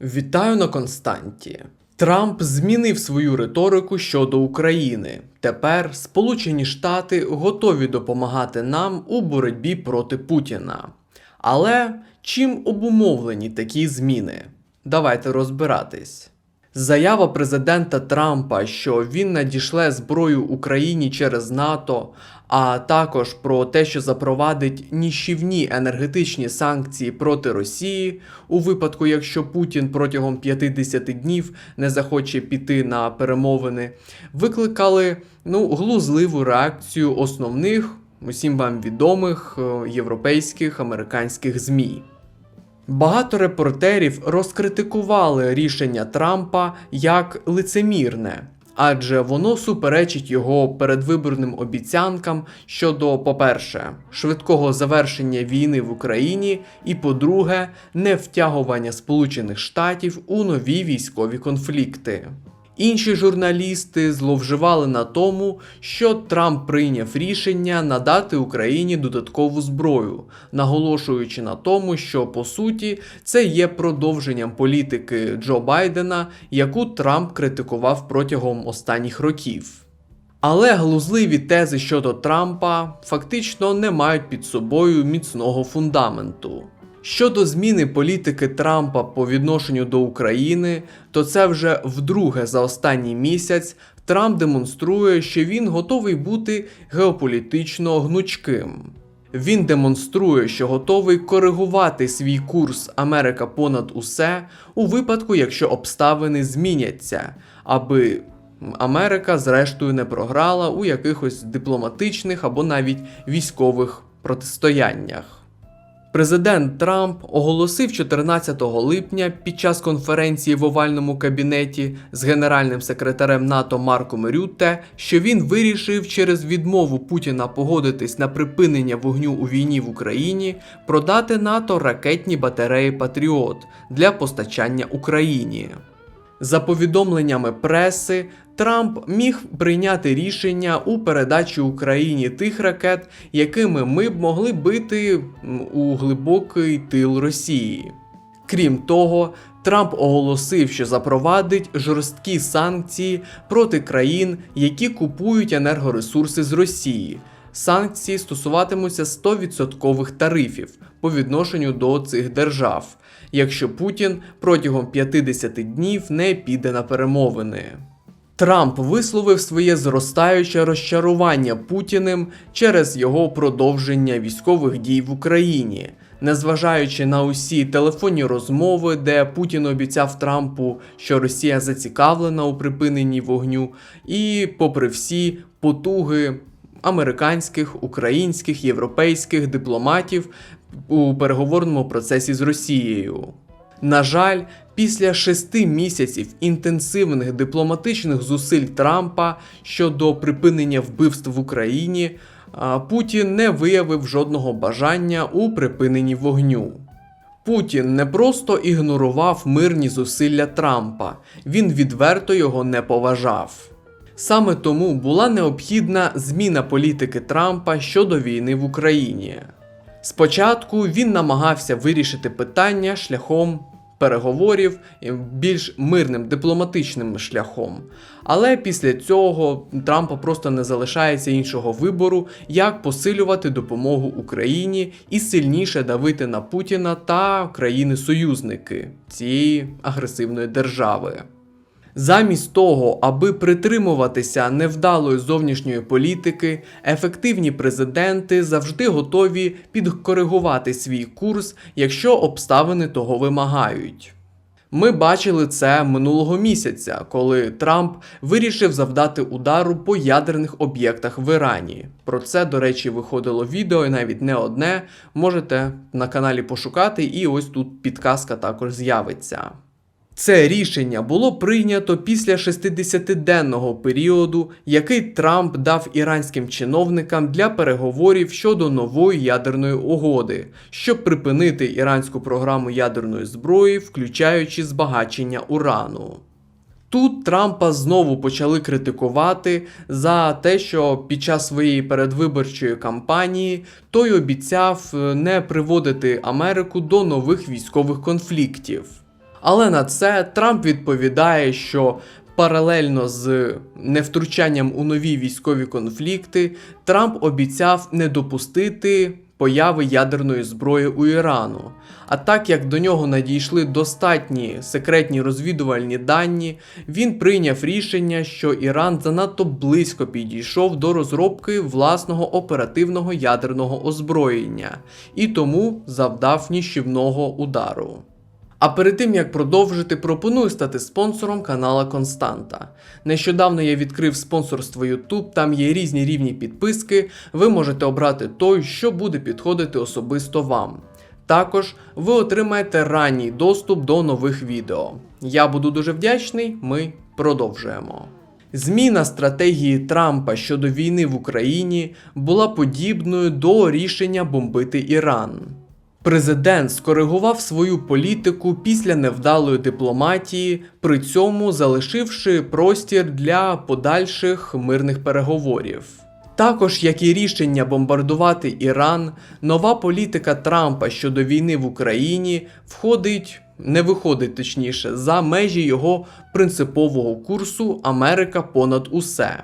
Вітаю на Константі. Трамп змінив свою риторику щодо України. Тепер Сполучені Штати готові допомагати нам у боротьбі проти Путіна. Але чим обумовлені такі зміни? Давайте розбиратись. Заява президента Трампа, що він надішле зброю Україні через НАТО, а також про те, що запровадить ніщівні енергетичні санкції проти Росії у випадку, якщо Путін протягом 50 днів не захоче піти на перемовини, викликали ну, глузливу реакцію основних усім вам відомих е, європейських американських ЗМІ. Багато репортерів розкритикували рішення Трампа як лицемірне, адже воно суперечить його передвиборним обіцянкам щодо, по-перше, швидкого завершення війни в Україні, і по-друге, не втягування Сполучених Штатів у нові військові конфлікти. Інші журналісти зловживали на тому, що Трамп прийняв рішення надати Україні додаткову зброю, наголошуючи на тому, що по суті це є продовженням політики Джо Байдена, яку Трамп критикував протягом останніх років. Але глузливі тези щодо Трампа фактично не мають під собою міцного фундаменту. Щодо зміни політики Трампа по відношенню до України, то це вже вдруге за останній місяць Трамп демонструє, що він готовий бути геополітично гнучким. Він демонструє, що готовий коригувати свій курс Америка понад усе у випадку, якщо обставини зміняться, аби Америка зрештою не програла у якихось дипломатичних або навіть військових протистояннях. Президент Трамп оголосив 14 липня під час конференції в овальному кабінеті з генеральним секретарем НАТО Марком Рютте, що він вирішив через відмову Путіна погодитись на припинення вогню у війні в Україні продати НАТО ракетні батареї Патріот для постачання Україні. За повідомленнями преси, Трамп міг прийняти рішення у передачі Україні тих ракет, якими ми б могли бити у глибокий тил Росії. Крім того, Трамп оголосив, що запровадить жорсткі санкції проти країн, які купують енергоресурси з Росії. Санкції стосуватимуться 100% тарифів по відношенню до цих держав, якщо Путін протягом 50 днів не піде на перемовини. Трамп висловив своє зростаюче розчарування Путіним через його продовження військових дій в Україні, незважаючи на усі телефонні розмови, де Путін обіцяв Трампу, що Росія зацікавлена у припиненні вогню, і попри всі потуги американських, українських, європейських дипломатів у переговорному процесі з Росією. На жаль, після шести місяців інтенсивних дипломатичних зусиль Трампа щодо припинення вбивств в Україні, Путін не виявив жодного бажання у припиненні вогню. Путін не просто ігнорував мирні зусилля Трампа, він відверто його не поважав. Саме тому була необхідна зміна політики Трампа щодо війни в Україні. Спочатку він намагався вирішити питання шляхом переговорів більш мирним дипломатичним шляхом. Але після цього Трампа просто не залишається іншого вибору, як посилювати допомогу Україні і сильніше давити на Путіна та країни-союзники цієї агресивної держави. Замість того, аби притримуватися невдалої зовнішньої політики, ефективні президенти завжди готові підкоригувати свій курс, якщо обставини того вимагають. Ми бачили це минулого місяця, коли Трамп вирішив завдати удару по ядерних об'єктах в Ірані. Про це, до речі, виходило відео і навіть не одне. Можете на каналі пошукати, і ось тут підказка також з'явиться. Це рішення було прийнято після 60-денного періоду, який Трамп дав іранським чиновникам для переговорів щодо нової ядерної угоди, щоб припинити іранську програму ядерної зброї, включаючи збагачення урану. Тут Трампа знову почали критикувати за те, що під час своєї передвиборчої кампанії той обіцяв е, не приводити Америку до нових військових конфліктів. Але на це Трамп відповідає, що паралельно з невтручанням у нові військові конфлікти, Трамп обіцяв не допустити появи ядерної зброї у Ірану. А так як до нього надійшли достатні секретні розвідувальні дані, він прийняв рішення, що Іран занадто близько підійшов до розробки власного оперативного ядерного озброєння і тому завдав ніщівного удару. А перед тим як продовжити, пропоную стати спонсором канала Константа. Нещодавно я відкрив спонсорство YouTube, там є різні рівні підписки. Ви можете обрати той, що буде підходити особисто вам. Також ви отримаєте ранній доступ до нових відео. Я буду дуже вдячний. Ми продовжуємо. Зміна стратегії Трампа щодо війни в Україні була подібною до рішення бомбити Іран. Президент скоригував свою політику після невдалої дипломатії, при цьому залишивши простір для подальших мирних переговорів. Також, як і рішення бомбардувати Іран, нова політика Трампа щодо війни в Україні входить, не виходить точніше, за межі його принципового курсу Америка понад усе.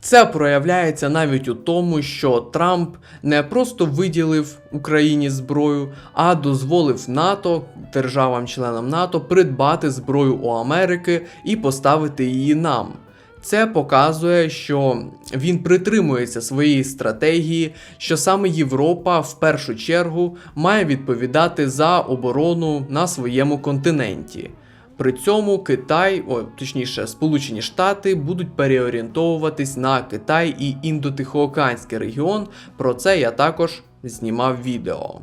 Це проявляється навіть у тому, що Трамп не просто виділив Україні зброю, а дозволив НАТО, державам-членам НАТО, придбати зброю у Америки і поставити її нам. Це показує, що він притримується своєї стратегії, що саме Європа в першу чергу має відповідати за оборону на своєму континенті. При цьому Китай, о, точніше, Сполучені Штати будуть переорієнтовуватись на Китай і індотихоокеанський регіон. Про це я також знімав відео.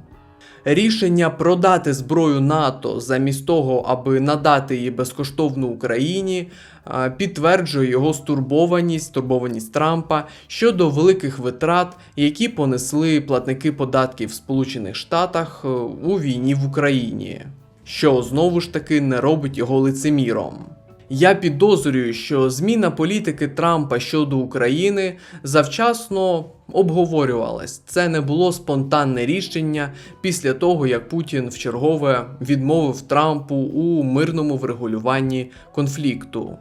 Рішення продати зброю НАТО замість того, аби надати її безкоштовно Україні, е, підтверджує його стурбованість, стурбованість Трампа щодо великих витрат, які понесли платники податків в Сполучених Штатах е, у війні в Україні, що знову ж таки не робить його лицеміром. Я підозрюю, що зміна політики Трампа щодо України завчасно обговорювалась. Це не було спонтанне рішення після того, як Путін вчергове відмовив Трампу у мирному врегулюванні конфлікту.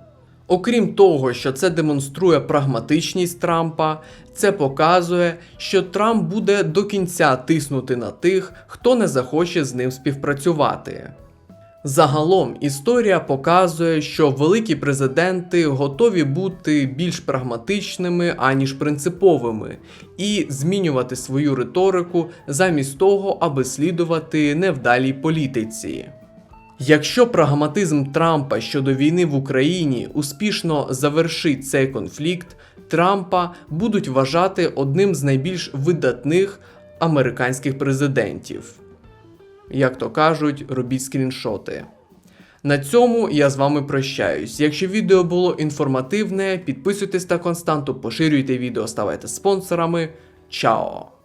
Окрім того, що це демонструє прагматичність Трампа, це показує, що Трамп буде до кінця тиснути на тих, хто не захоче з ним співпрацювати. Загалом історія показує, що великі президенти готові бути більш прагматичними аніж принциповими, і змінювати свою риторику замість того, аби слідувати невдалій політиці. Якщо прагматизм Трампа щодо війни в Україні успішно завершить цей конфлікт, Трампа будуть вважати одним з найбільш видатних американських президентів. Як то кажуть, робіть скріншоти. На цьому я з вами прощаюсь. Якщо відео було інформативне, підписуйтесь на константу, поширюйте відео, ставайте спонсорами. Чао!